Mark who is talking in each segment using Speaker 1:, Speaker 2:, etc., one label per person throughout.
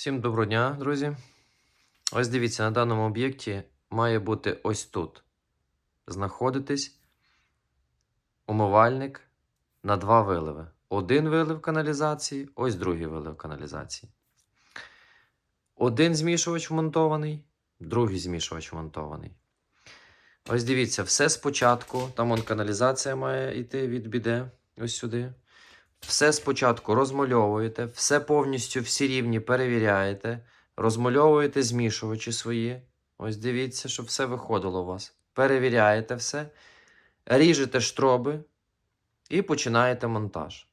Speaker 1: Всім доброго дня, друзі. Ось дивіться, на даному об'єкті має бути ось тут. Знаходитись умивальник на два виливи. Один вилив каналізації, ось другий вилив каналізації. Один змішувач вмонтований, другий змішувач вмонтований. Ось дивіться, все спочатку. Там он каналізація має йти від біде, ось сюди. Все спочатку розмальовуєте, все повністю всі рівні перевіряєте, розмальовуєте змішувачі свої. Ось дивіться, щоб все виходило у вас. Перевіряєте все, ріжете штроби і починаєте монтаж.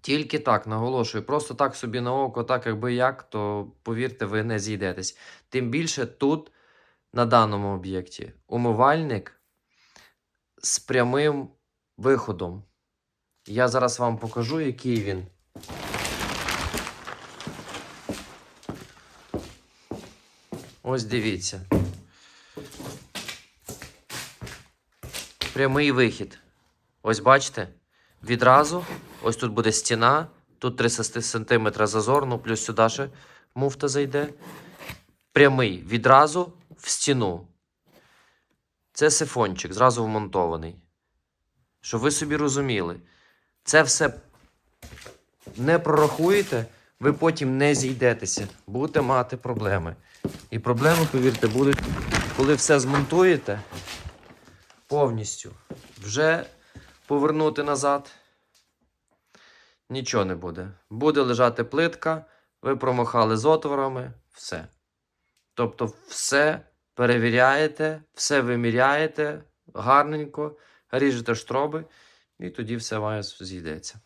Speaker 1: Тільки так наголошую, просто так собі на око, так якби як, то повірте, ви не зійдетесь. Тим більше тут, на даному об'єкті, умивальник з прямим виходом. Я зараз вам покажу, який він. Ось дивіться. Прямий вихід. Ось бачите? Відразу. Ось тут буде стіна. Тут 300 см зазор, ну плюс сюди ще муфта зайде. Прямий. Відразу в стіну. Це сифончик, зразу вмонтований. Щоб ви собі розуміли. Це все не прорахуєте, ви потім не зійдетеся, будете мати проблеми. І проблеми, повірте, будуть, коли все змонтуєте повністю. Вже повернути назад нічого не буде. Буде лежати плитка, ви промахали з отворами, все. Тобто, все перевіряєте, все виміряєте гарненько, ріжете штроби. І тоді все має зійдеться.